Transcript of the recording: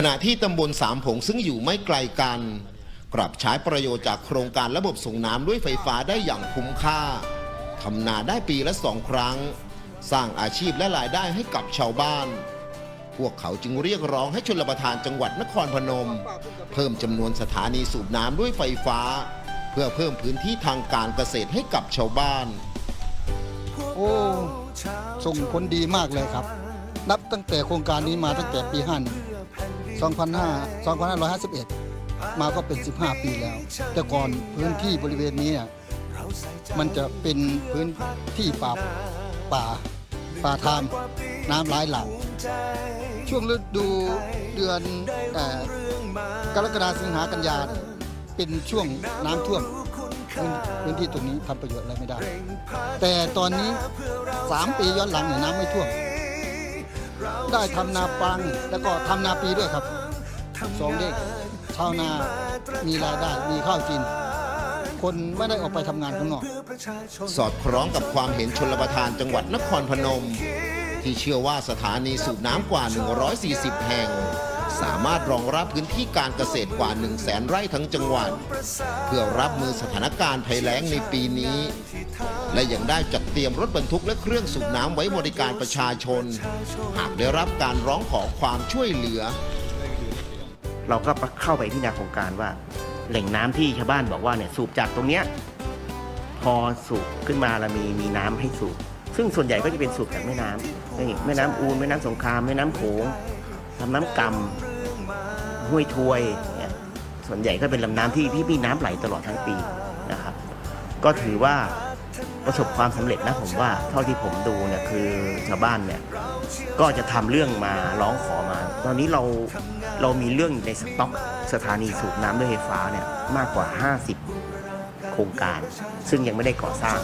ขณะที่ตำบลสามผงซึ่งอยู่ไม่ไกลกัน กลับใช้ประโยชน์จากโครงการระบบส่งน้ำด้วยไฟฟ้าได้อย่างคุ้มค่าทำนาได้ปีละสองครั้ง สร้างอาชีพและรายได้ให้กับชาวบ้าน พวกเขาจึงเรียกร้องให้ชลประทานจังหวัดนครพนม เพิ่มจำนวนสถานีสูบน้ำด้วยไฟฟ้า เพื่อเพิ่มพื้นที่ทางการเกษตรให้กับชาวบ้าน โอ้ส่งผลดีมากเลยครับ นับตั้งแต่โครงการนี้มาตั้งแต่ปี51 2500 2551 มาก็เป็น 15 ปีแล้ว แต่ก่อนพื้นที่บริเวณนี้เนี่ยมันจะเป็นพื้นที่ป่าป่าป่าทามน้ำหลายหลัง ช่วงฤดูเดือนกรกฎาสิงหากันยาเนี่ยเป็นช่วงน้ำท่วมพื้นพื้นที่ตรงนี้ทำประโยชน์อะไรไม่ได้ แต่ตอนนี้ 3 ปีย้อนหลังเนี่ยน้ำไม่ท่วม ได้ทำนาปัง แล้วก็ทำนาปีด้วยครับสองเด็กชาวนามีรายได้มีข้าวกิน คนไม่ได้ออกไปทำงานข้างนอก สอดคล้องกับความเห็นชนประทานจังหวัดนครพนม ที่เชื่อว่าสถานีสูบน้ำกว่า 140 แห่ง สามารถรองรับพื้นที่การเกษตรกว่า 1 0 0 0 0แสนไร่ทั้งจังหวัด เพื่อรับมือสถานการณ์ภัยแล้งในปีนี้ และยังได้จัดเตรียมรถบรรทุกและเครื่องสูบน้ำไว้บริการประชาชน หากได้รับการร้องขอความช่วยเหลือ เราก็เข้าไปที่นาโครงการว่า แหล่งน้ำที่ชาวบ้านบอกว่าเนี่ยสูบจากตรงเนี้ยพอสูบขึ้นมาแล้วมีมีน้ำให้สูบซึ่งส่วนใหญ่ก็จะเป็นสูบจากแม่น้ำนี่แม่น้ำอูนแม่น้ำสงครามแม่น้ำโขง ลำน้ำกำห้วยทวยเนี่ยส่วนใหญ่ก็เป็นลำน้ำที่ที่มีน้ำไหลตลอดทั้งปีนะครับ ก็ถือว่าประสบความสำเร็จนะผมว่าเท่าที่ผมดูเนี่ยคือชาวบ้านเนี่ยก็จะทำเรื่องมาร้องขอมา ตอนนี้เราเรามีเรื่องในสต็อกสถานีสูบน้ำด้วยไฟฟ้าเนี่ยมากกว่า 50 โครงการ ซึ่งยังไม่ได้ก่อสร้าง